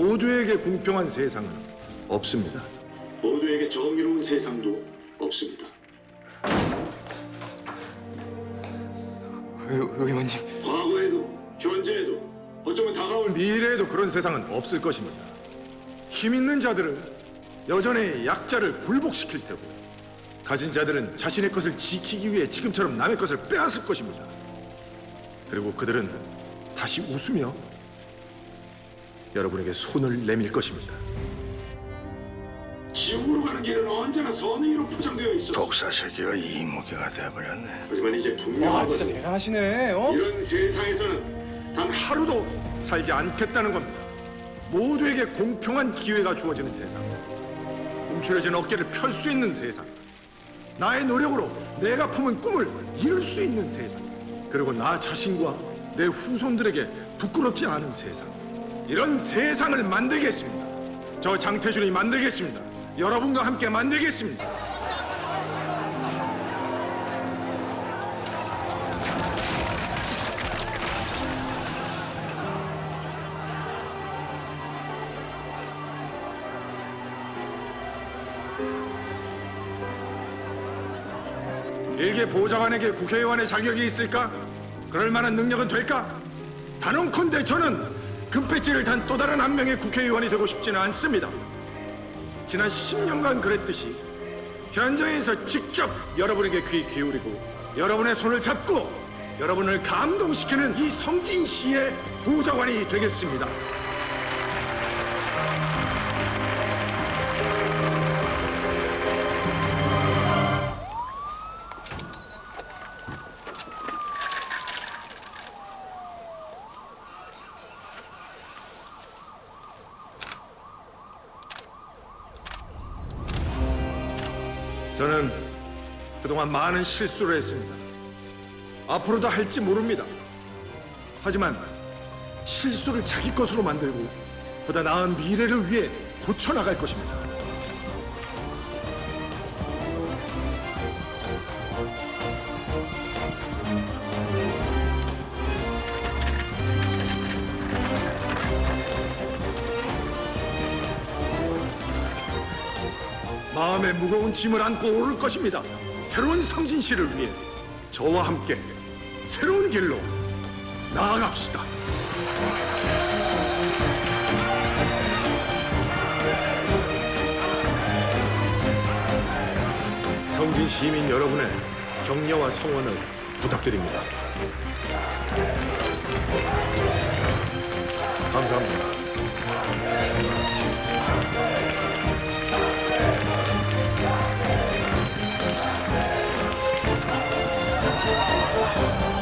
모두에게 공평한 세상은 없습니다. 모두에게 정의로운 세상도 없습니다. 의, 의원님 과거에도 현재에도 어쩌면 다가올 미 미래에도 그런 세상은 없을 것입니다. 힘 있는 자들은 여전히 약자를 굴복시킬 테고 가진 자들은 자신의 것을 지키기 위해 지금처럼 남의 것을 빼앗을 것입니다. 그리고 그들은 다시 웃으며 여러분에게 손을 내밀 것입니다. 지옥으로 가는 길은 언제나 선의로 포장되어 있어. 독사 새끼가 이무기가 돼버렸네. 하지만 이제 와 분명한 진짜 것은 대단하시네 어? 이런 세상에서는 단 한. 하루도 살지 않겠다는 겁니다. 모두에게 공평한 기회가 주어지는 세상. 움츠려진 어깨를 펼 수 있는 세상. 나의 노력으로 내가 품은 꿈을 이룰 수 있는 세상. 그리고 나 자신과 내 후손들에게 부끄럽지 않은 세상. 이런 세상을 만들겠습니다. 저 장태준이 만들겠습니다. 여러분과 함께 만들겠습니다. 일개 보좌관에게 국회의원의 자격이 있을까? 그럴 만한 능력은 될까? 단언컨대 저는 금패지를 단 또 다른 한 명의 국회의원이 되고 싶지는 않습니다. 지난 10년간 그랬듯이 현장에서 직접 여러분에게 귀 기울이고 여러분의 손을 잡고 여러분을 감동시키는 이 성진 씨의 보좌관이 되겠습니다. 저는 그동안 많은 실수를 했습니다. 앞으로도 할지 모릅니다. 하지만 실수를 자기 것으로 만들고 보다 나은 미래를 위해 고쳐나갈 것입니다. 마음의 무거운 짐을 안고 오를 것입니다. 새로운 성진 씨를 위해 저와 함께 새로운 길로 나아갑시다. 성진 시민 여러분의 격려와 성원을 부탁드립니다. 감사합니다. Música